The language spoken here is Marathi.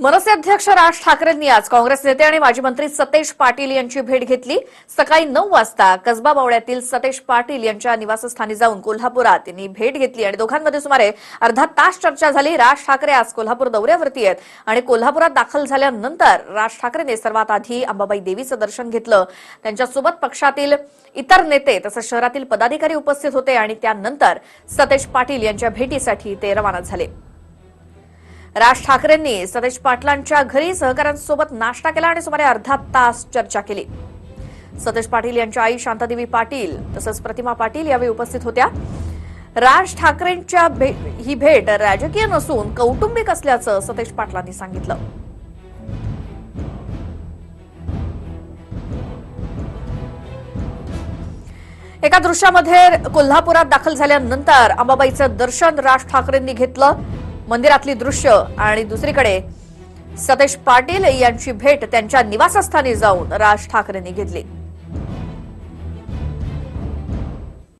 मनसे अध्यक्ष राज ठाकरेंनी आज काँग्रेस नेते आणि माजी मंत्री सतेज पाटील यांची भेट घेतली. सकाळी नऊ वाजता कसबा बावळ्यातील सतेज पाटील यांच्या निवासस्थानी जाऊन कोल्हापुरात त्यांनी भेट घेतली आणि दोघांमध्ये सुमारे अर्धा तास चर्चा झाली. राज ठाकरे आज कोल्हापूर दौऱ्यावरती आहेत आणि कोल्हापुरात दाखल झाल्यानंतर राज ठाकरेंनी सर्वात आधी अंबाबाई देवीचं दर्शन घेतलं. त्यांच्यासोबत पक्षातील इतर नेते तसंच शहरातील पदाधिकारी उपस्थित होते आणि त्यानंतर सतेज पाटील यांच्या भेटीसाठी ते रवाना झाले. राज ठाकरेंनी सतेज पाटलांच्या घरी सहकाऱ्यांसोबत नाश्ता केला आणि सुमारे अर्धा तास चर्चा केली. सतेज पाटील यांच्या आई शांतादेवी पाटील तसंच प्रतिमा पाटील यावेळी उपस्थित होत्या. राज ठाकरेंच्या भे- ही भेट राजकीय नसून कौटुंबिक असल्याचं सतेज पाटलांनी सांगितलं. एका दृश्यामध्ये कोल्हापुरात दाखल झाल्यानंतर अंबाबाईचं दर्शन राज ठाकरेंनी घेतलं. मंदिरातली दृश्य आणि दुसरीकडे सतेज पाटील यांची भेट त्यांच्या निवासस्थानी जाऊन राज ठाकरेंनी घेतली.